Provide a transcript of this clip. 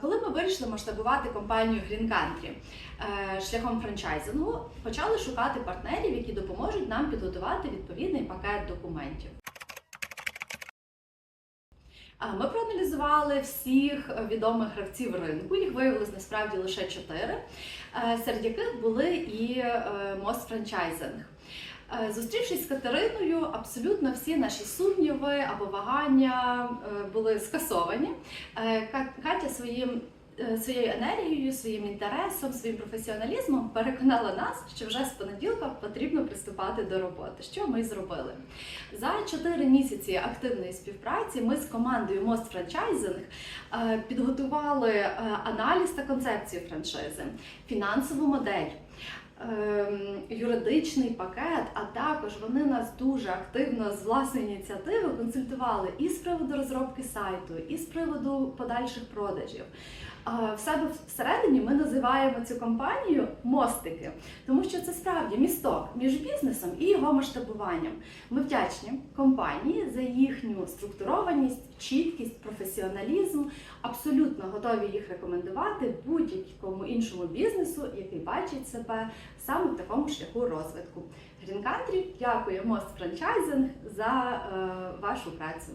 Коли ми вирішили масштабувати компанію Green Country е, шляхом франчайзингу, почали шукати партнерів, які допоможуть нам підготувати відповідний пакет документів. Ми проаналізували всіх відомих гравців ринку. Їх виявилось насправді лише чотири, е, серед яких були і Мост франчайзинг. Е, Зустрівшись з Катериною, абсолютно всі наші сумніви або вагання були скасовані. Своїм е, своєю енергією, своїм інтересом, своїм професіоналізмом переконала нас, що вже з понеділка потрібно приступати до роботи. Що ми зробили за 4 місяці активної співпраці. Ми з командою Most Franchising е, підготували е, аналіз та концепцію франшизи, фінансову модель. Юридичний пакет, а також вони нас дуже активно з власної ініціативи консультували і з приводу розробки сайту, і з приводу подальших продажів. В себе всередині ми називаємо цю компанію мостики, тому що це справді місток між бізнесом і його масштабуванням. Ми вдячні компанії за їхню структурованість, чіткість, професіоналізм. Абсолютно готові їх рекомендувати будь-якому іншому бізнесу, який бачить себе саме в такому шляху розвитку. Green Country дякує Most Franchising за е, вашу працю.